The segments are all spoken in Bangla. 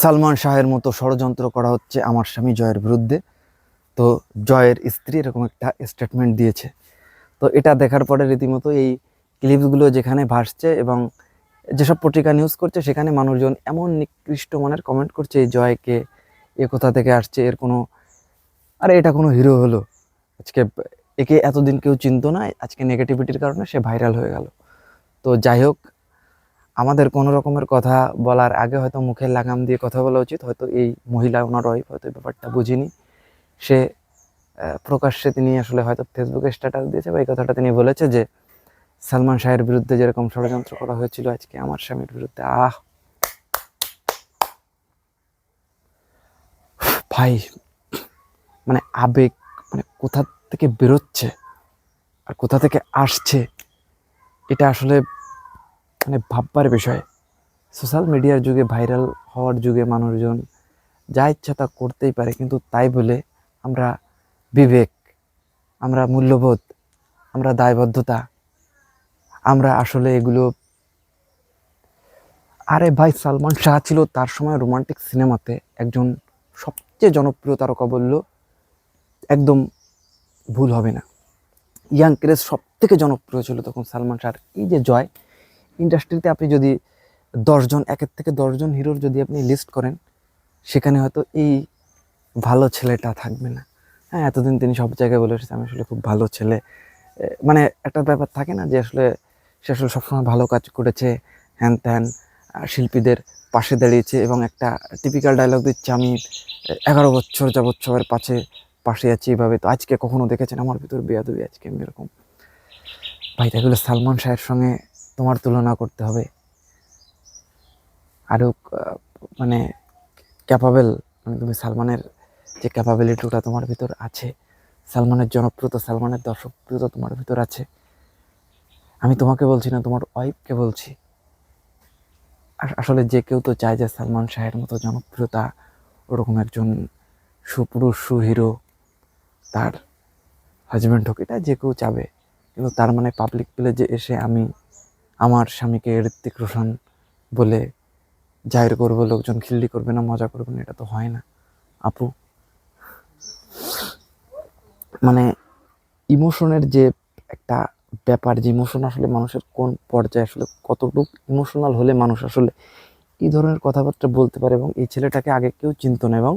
সালমান শাহের মতো ষড়যন্ত্র করা হচ্ছে আমার স্বামী জয়ের বিরুদ্ধে। তো জয়ের স্ত্রী এরকম একটা স্টেটমেন্ট দিয়েছে। তো এটা দেখার পরে রীতিমতো এই ক্লিপসগুলো যেখানে ভাসছে এবং যেসব পত্রিকা নিউজ করছে, সেখানে মানুষজন এমন নিকৃষ্ট মানের কমেন্ট করছে, এই জয়কে এ কোথা থেকে আসছে, এর কোনো, আরে এটা কোনো হিরো হলো। আজকে একে এতদিন কেউ চিনতো না, আজকে নেগেটিভিটির কারণে সে ভাইরাল হয়ে গেল। তো যাই হোক আমাদের কোনো রকমের কথা বলার আগে হয়তো মুখের লাগাম দিয়ে কথা বলা উচিত। হয়তো এই মহিলা ওনার ওয়াইফ হয়তো এই ব্যাপারটা বুঝিনি। সে প্রকাশ্যে তিনি আসলে হয়তো ফেসবুকে স্ট্যাটাস দিয়েছে বা এই কথাটা তিনি বলেছে যে, সালমান শাহের বিরুদ্ধে যেরকম ষড়যন্ত্র করা হয়েছিল, আজকে আমার স্বামীর বিরুদ্ধে। আহ! ভাই মানে আবেগ মানে কোথা থেকে বেরোচ্ছে? আর কোথা থেকে আসছে? এটা আসলে মানে ভাববার বিষয়। সোশ্যাল মিডিয়ার যুগে ভাইরাল হওয়ার যুগে মানুষজন যা ইচ্ছা তা করতেই পারে, কিন্তু তাই বলে আমরা বিবেক, আমরা মূল্যবোধ, আমরা দায়বদ্ধতা, আমরা আসলে এগুলো আরে ভাই, সালমান শাহ ছিল তার সময় রোমান্টিক সিনেমাতে একজন সবচেয়ে জনপ্রিয় তারকা বলল, একদম ভুল হবে না। ইয়াং ক্রেজ সব থেকে জনপ্রিয় ছিল তখন সালমান শাহ এই যে জয়! ইন্ডাস্ট্রিতে আপনি যদি দশজন, একের থেকে দশজন হিরোর যদি আপনি লিস্ট করেন, সেখানে হয়তো এই ভালো ছেলেটা থাকবে না। হ্যাঁ এতদিন তিনি সব জায়গায় বলে এসেছে আমি আসলে খুব ভালো ছেলে। মানে একটা ব্যাপার থাকে না যে আসলে সে আসলে সবসময় ভালো কাজ করেছে, হ্যান ত্যান শিল্পীদের পাশে দাঁড়িয়েছে এবং একটা টিপিক্যাল ডায়লগ দিচ্ছে, আমি এগারো বছর যাবৎ সবার পাশে পাশে আছি এভাবে। তো আজকে কখনো দেখেছেন? আমার ভিতর বেয়াদবি আজকে আমি এরকম। ভাই তাইগুলো সালমান শাহের সঙ্গে তোমার তুলনা করতে হবে। আরও মানে ক্যাপাবেল মানে তুমি সালমানের যে ক্যাপাবিলিটিটা তোমার ভিতর আছে, সালমানের জনপ্রিয়তা, সালমানের দর্শকপ্রিয়তা তোমার ভিতর আছে। আমি তোমাকে বলছি না, তোমার ওয়াইফকে বলছি। আসলে যে কেউ তো চায় যে সালমান শাহের মতো জনপ্রিয়তা, ওরকম একজন সুপুরুষ, সুহিরো, তার হাজব্যান্ড হোক, এটা যে কেউ চাবে। কিন্তু তার মানে পাবলিক প্লেজে এসে আমি আমার স্বামীকে ঋত্বিক রোশন বলে জাহির করব, লোকজন খিল্লি করবে না, মজা করবে না, এটা তো হয় না। আপু মানে ইমোশনের যে একটা ব্যাপার, যে ইমোশন আসলে মানুষের কোন পর্যায়ে আসলে কতটুকু ইমোশনাল হলে মানুষ আসলে এই ধরনের কথাবার্তা বলতে পারে এবং এই ছেলেটাকে আগে কেউ চিনত না এবং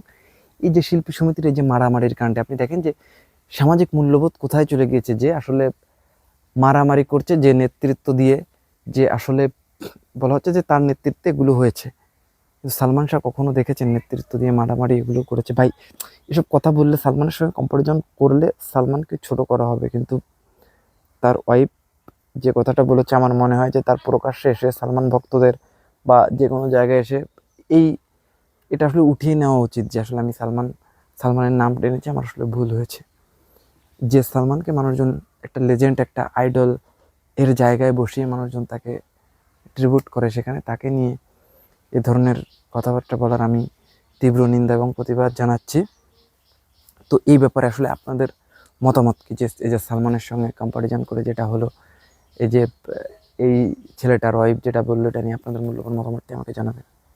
এই যে শিল্পী সমিতির এই যে মারামারির কাণ্ডে, আপনি দেখেন যে সামাজিক মূল্যবোধ কোথায় চলে গিয়েছে যে আসলে মারামারি করছে যে নেতৃত্ব দিয়ে যে আসলে বলা হচ্ছে যে তার নেতৃত্বে এগুলো হয়েছে। কিন্তু সালমান শাহ কখনো দেখেছেন নেতৃত্ব দিয়ে মারামারি এগুলো করেছে? ভাই, এসব কথা বললে সালমানের সঙ্গে কম্পারিজন করলে সালমানকে ছোট করা হবে। কিন্তু তার ওয়াইফ যে কথাটা বলেছে, আমার মনে হয় যে তার প্রকাশ্যে এসে সালমান ভক্তদের বা যে কোনো জায়গায় এসে এই এটা আসলে উঠিয়ে নেওয়া উচিত যে আসলে আমি সালমান, সালমানের নাম টেনেছি, আমার আসলে ভুল হয়েছে। যে সালমানকে মানুষজন একটা লেজেন্ড একটা আইডল এর জায়গায় বসিয়ে মানুষজন তাকে ট্রিবিউট করে সেখানে, তাকে নিয়ে এ ধরনের কথাবার্তা বলার আমি তীব্র নিন্দা এবং প্রতিবাদ জানাচ্ছি। তো এই ব্যাপারে আসলে আপনাদের মতামত কি? যে এই যে সালমানের সঙ্গে কম্পারিজন করে যেটা হলো, এই যে, এই ছেলেটার ওয়াইফ যেটা বলল, এটা নিয়ে আপনাদের মূল্যবান মতামতটি আমাকে জানাবেন।